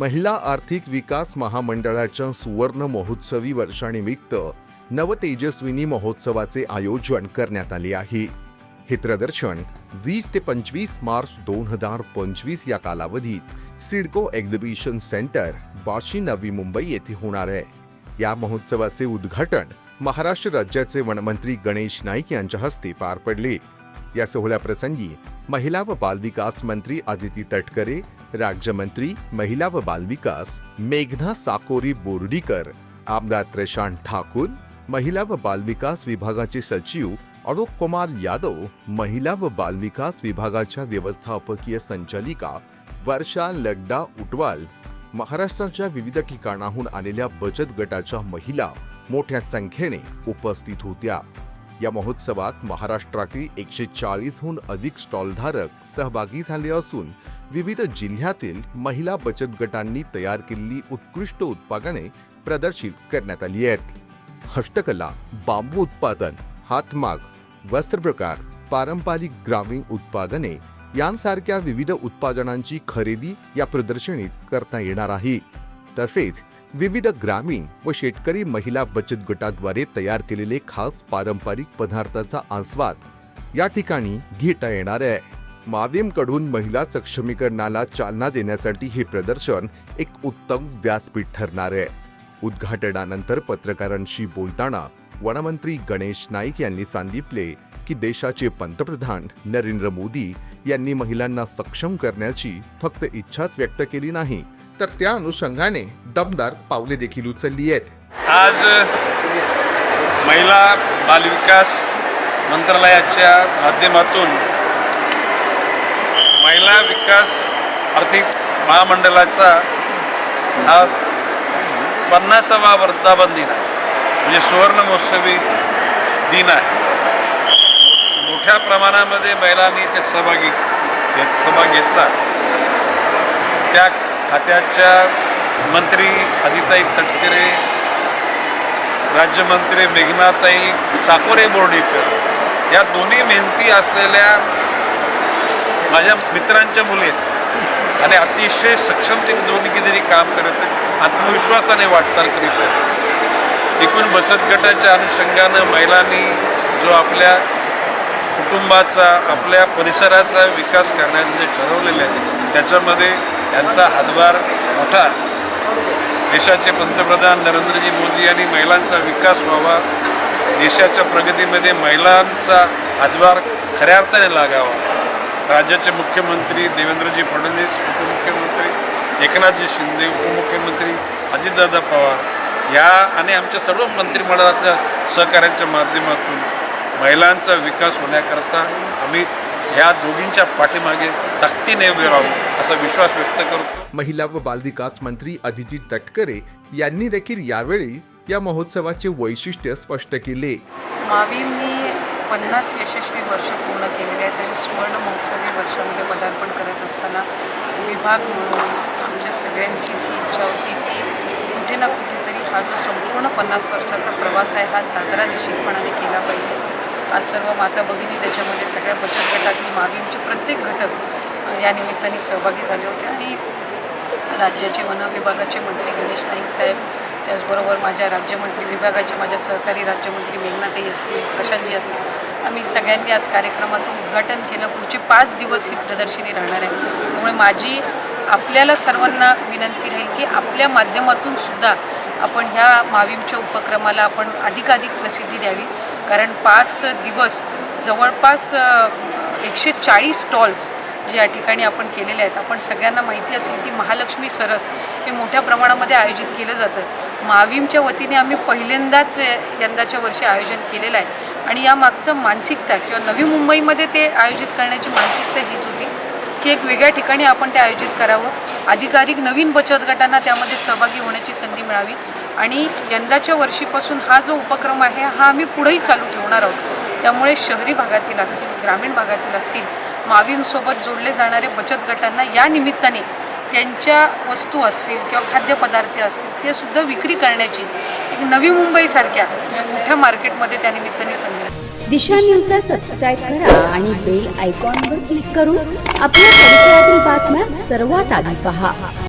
महिला आर्थिक विकास महामंडळाच्या सुवर्ण महोत्सवी वर्षानिमित्त नवतेजस्विनी महोत्सवाचे आयोजन करण्यात आले आहे. हे प्रदर्शन वीस ते पंचवीस मार्च दोन हजार पंचवीस या कालावधीत सिडको एक्झिबिशन सेंटर वाशी नवी मुंबई येथे होणार आहे. या महोत्सवाचे उद्घाटन महाराष्ट्र राज्याचे वनमंत्री गणेश नाईक यांच्या हस्ते पार पडले. या सोहळ्याप्रसंगी महिला व बालविकास मंत्री आदिती तटकरे राज्यमंत्री महिला व बालविकास मेघना साकोरी बोर्डीकर आमदार प्रशांत ठाकूर महिला व बालविकास विभागाचे सचिव अलोक कुमार यादव महिला व बालविकास विभागाच्या व्यवस्थापकीय संचालिका वर्षा लगडा उटवाल महाराष्ट्राच्या विविध ठिकाणाहून आलेल्या बचत गटाच्या महिला मोठ्या संख्येने उपस्थित होत्या. या महोत्सवात महाराष्ट्रातील एकशे चाळीसहून अधिक स्टॉलधारक सहभागी झाले असून विविध जिल्ह्यातील महिला बचत गटांनी तयार केलेली उत्कृष्ट उत्पादने प्रदर्शित करण्यात आली आहेत. हस्तकला बांबू उत्पादन हातमाग वस्त्रप्रकार पारंपरिक ग्रामीण उत्पादने यांसारख्या विविध उत्पादनांची खरेदी या प्रदर्शनीत करता येणार आहे. तसेच विविध ग्रामीण व शेतकरी महिला बचत गटाद्वारे तयार केलेले खास पारंपरिक पदार्थाचा आस्वाद या ठिकाणी घेता येणार आहे. मावीमकडून महिला सक्षमीकरणाला चालना देण्यासाठी हे प्रदर्शन एक उत्तम व्यासपीठ ठरणार आहे. उद्घाटनानंतर पत्रकारांशी बोलताना वनमंत्री गणेश नाईक यांनी सांगितले की देशाचे पंतप्रधान नरेंद्र मोदी यांनी महिलांना सक्षम करण्याची फक्त इच्छाच व्यक्त केली नाही तर त्या अनुषंगाने दमदार पावले देखील उचलली आहेत. आज महिला बालविकास मंत्रालयाच्या माध्यमातून महिला विकास आर्थिक महामंडळाचा हा पन्नासावा वर्धापन दिन आहे. म्हणजे सुवर्ण महोत्सवी दिन आहे. मोठ्या प्रमाणामध्ये महिलांनी त्यात सहभागी घेत सहभाग घेतला. त्या खात्याच्या मंत्री आदिताई तटकरे राज्यमंत्री मेघनाताई साकोरे बोर्डीकर या दोन्ही मेहनती असलेल्या माझ्या मित्रांच्या मुली आणि अतिशय सक्षमतेने दोन्ही जरी काम करत आहेत आत्मविश्वासाने वाटचाल करीत आहेत. एकूण बचत गटाच्या अनुषंगानं महिलांनी जो आपल्या कुटुंबाचा आपल्या परिसराचा विकास करण्याचं जे ठरवलेलं आहे त्याच्यामध्ये यांचा हातभार मोठा देशाचे पंतप्रधान नरेंद्रजी मोदी यांनी महिलांचा विकास व्हावा. देशाच्या प्रगतीमध्ये महिलांचा हातभार खऱ्या अर्थाने लागावा. राज्याचे मुख्यमंत्री देवेंद्रजी फडणवीस उपमुख्यमंत्री एकनाथजी शिंदे उपमुख्यमंत्री अजितदादा पवार या आणि आमच्या सर्व मंत्रिमंडळातल्या सहकार्याच्या माध्यमातून महिलांचा विकास होण्याकरता आम्ही ह्या दोघींच्या पाठीमागे ताकदीने उभे राहू असा विश्वास व्यक्त करतो. महिला व बालविकास मंत्री अदिती तटकरे यांनी देखील यावेळी या महोत्सवाचे वैशिष्ट्य स्पष्ट केले. मावीमनी पन्नास यशस्वी वर्ष पूर्ण केलेले आहेत आणि सुवर्ण महोत्सवी वर्षामध्ये पदार्पण करत असताना विभाग म्हणून आमच्या सगळ्यांचीच ही इच्छा होती की कुठे ना कुठेतरी हा जो संपूर्ण पन्नास वर्षाचा प्रवास आहे हा साजरा निश्चितपणाने आज सर्व माता भगिनी त्याच्यामध्ये सगळ्या बचत गटातली मावीमचे प्रत्येक घटक या निमित्ताने सहभागी झाले होते. आणि राज्याचे वन विभागाचे मंत्री गणेश नाईक साहेब त्याचबरोबर माझ्या राज्यमंत्री विभागाचे माझ्या सहकारी राज्यमंत्री मेघनाताई असतील प्रशांतजी असतील. आम्ही सगळ्यांनी आज कार्यक्रमाचं उद्घाटन केलं. पुढचे पाच दिवस ही प्रदर्शनी राहणार आहे. त्यामुळे माझी आपल्याला सर्वांना विनंती राहील की आपल्या माध्यमातून सुद्धा आपण ह्या मावीमच्या उपक्रमाला आपण अधिकाधिक प्रसिद्धी द्यावी. कारण पाच दिवस जवळपास एकशे चाळीस स्टॉल्स जे या ठिकाणी आपण केलेले आहेत. आपण सगळ्यांना माहिती असेल की महालक्ष्मी सरस हे मोठ्या प्रमाणामध्ये आयोजित केलं जातं. माविमच्या वतीने आम्ही पहिल्यांदाच यंदाच्या वर्षी आयोजन केलेलं आहे. आणि या मागचं मानसिकता किंवा नवी मुंबईमध्ये ते आयोजित करण्याची मानसिकता हीच होती की एक वेगळ्या ठिकाणी आपण ते आयोजित करावं. अधिकाधिक नवीन बचत गटांना त्यामध्ये सहभागी होण्याची संधी मिळावी. आणि यंदाच्या वर्षीपासून हा जो उपक्रम आहे हा आम्ही पुढेही चालू ठेवणार आहोत. त्यामुळे शहरी भागातील असतील ग्रामीण भागातील असतील मावींसोबत जोडले जाणारे बचत गटांना या निमित्ताने त्यांच्या वस्तू असतील किंवा खाद्यपदार्थ असतील ते सुद्धा विक्री करण्याची एक नवी मुंबईसारख्या मोठ्या मार्केटमध्ये त्या निमित्ताने संधी दिशा न्यूजला सबस्क्राईब करा आणि बेल आयकॉनवर क्लिक करून आपल्या परिसरातील बातम्या सर्वात आधी पहा.